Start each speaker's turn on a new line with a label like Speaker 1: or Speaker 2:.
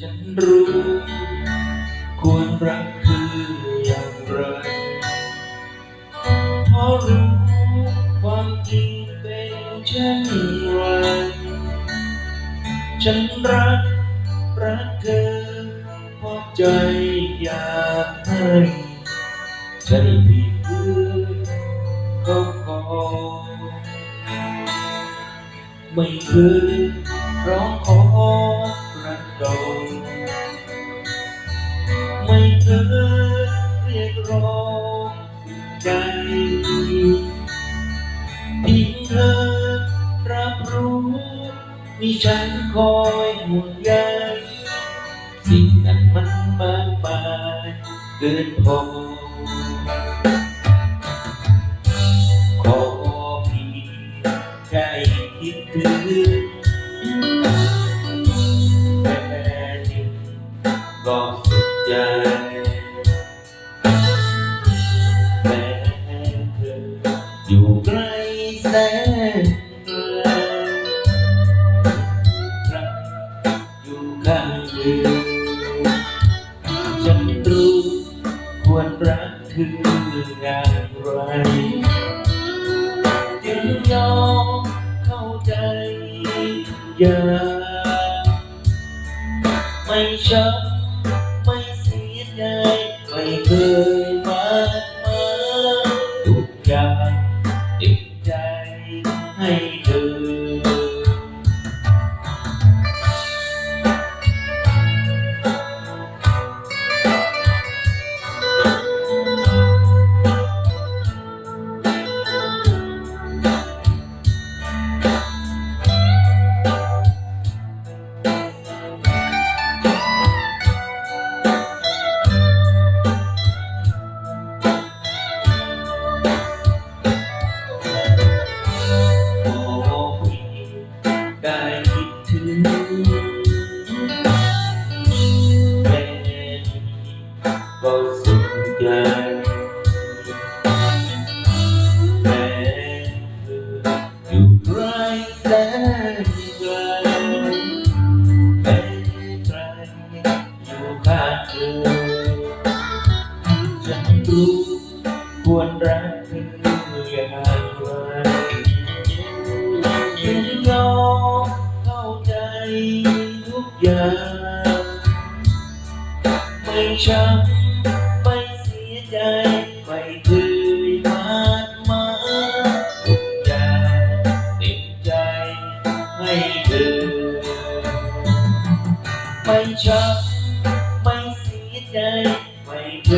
Speaker 1: ฉันรู้ ควรรักคืออย่างไรเพราะรู้ความจริงเป็นเช่นไรฉันรัก รักเธอเพราะใจอยากให้ใจผิดเพื่อนก็ขอไม่เคยร้องขอ ใจทิ้งเธอรับรู้มีฉันคอยห่วงใยสิ่งนั้นมันมากมายเกินพอ รักคืออย่างไรจึงยอมเข้าใจอย่าไม่ช้ำไม่เสียใจไม่เคย ใจแม่เธออยู่ไกลแสนไกลแม่ไกลอยู่ข้างเธอฉันรู้ควรรักเธออย่างไรจึงยอมเข้าใจทุกอย่าง ไม่ช้ำ ไม่ช้ำไม่เสียใจไม่เค